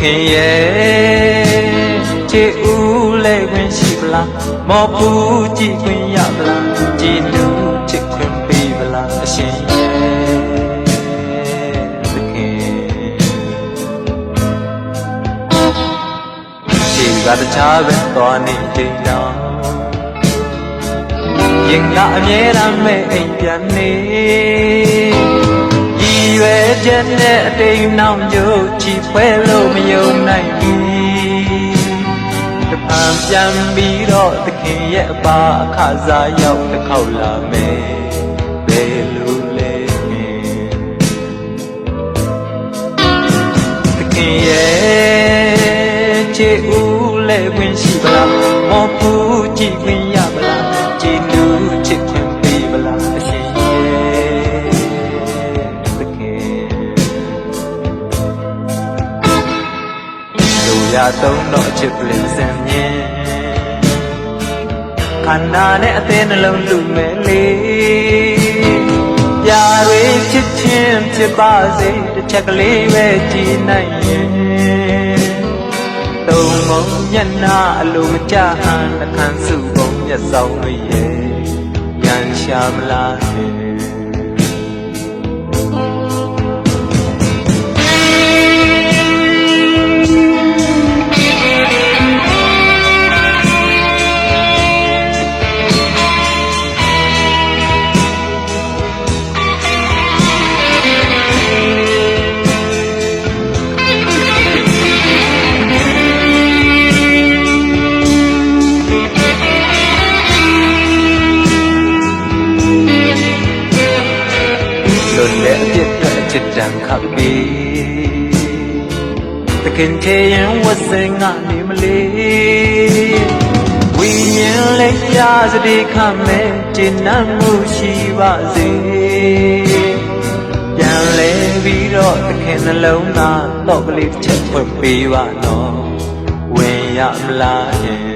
ခင်ရဲ့ချစ်ဦးလဲခွင့်ရှိပလားမော်ပူကြည့်ခွင့်ရပလားကြည်နူးချစ်ခွင့်ပေးပလားအရှင်ရဲ့သခင်ခြေကတခြားပဲသွားနေချိန်တော့ရင်ကအမြဲတမ်းမဲ့အိမ်ပြန်နေ ရည်ရွယ်ချက်နဲ့အတိမ်နောက်ကျိုးချီဖွဲလို့မယုံနိုင်ဘူးတပံပြန်ပြီးတော့သခင်ရဲ့အပါအခါစားရောက်တစ်ခေါက်လာမယ်ဘယ်လိုလဲမင်းသခင်ရဲ့ချစ်ဦးလဲခွင့်ရှိပလား ရသုံးတော့ချစ်ပလင်စံမြင်ခန္ဓာနဲ့အသေးနှလုံးလူမဲ့လေပြာတွေချစ်ချင်းဖြစ်ပါစေတစ်ချက်ကလေးပဲကြည်နိုင်ရင်သုံးမုံမျက်နှာအလိုမကျဟန်တစ်ခန်းစုပုံမျက်စောင်းတွေရဲ့ရန်ရှာမလားဟဲ့လွ ချစ်တံခပ်ပြီးတခင်ချေရင်ဝတ်စင်ကနေမလေးဝိညာဉ်လေးပြစတိခမဲ့ကျင့်နှံ့မှုရှိပါစေပြန်လဲပြီးတော့တခင်နှလုံးသားတော့ကလေးတစ်ချက်ဖွင့်ပေးပါတော့ဝင်ရမလားရင်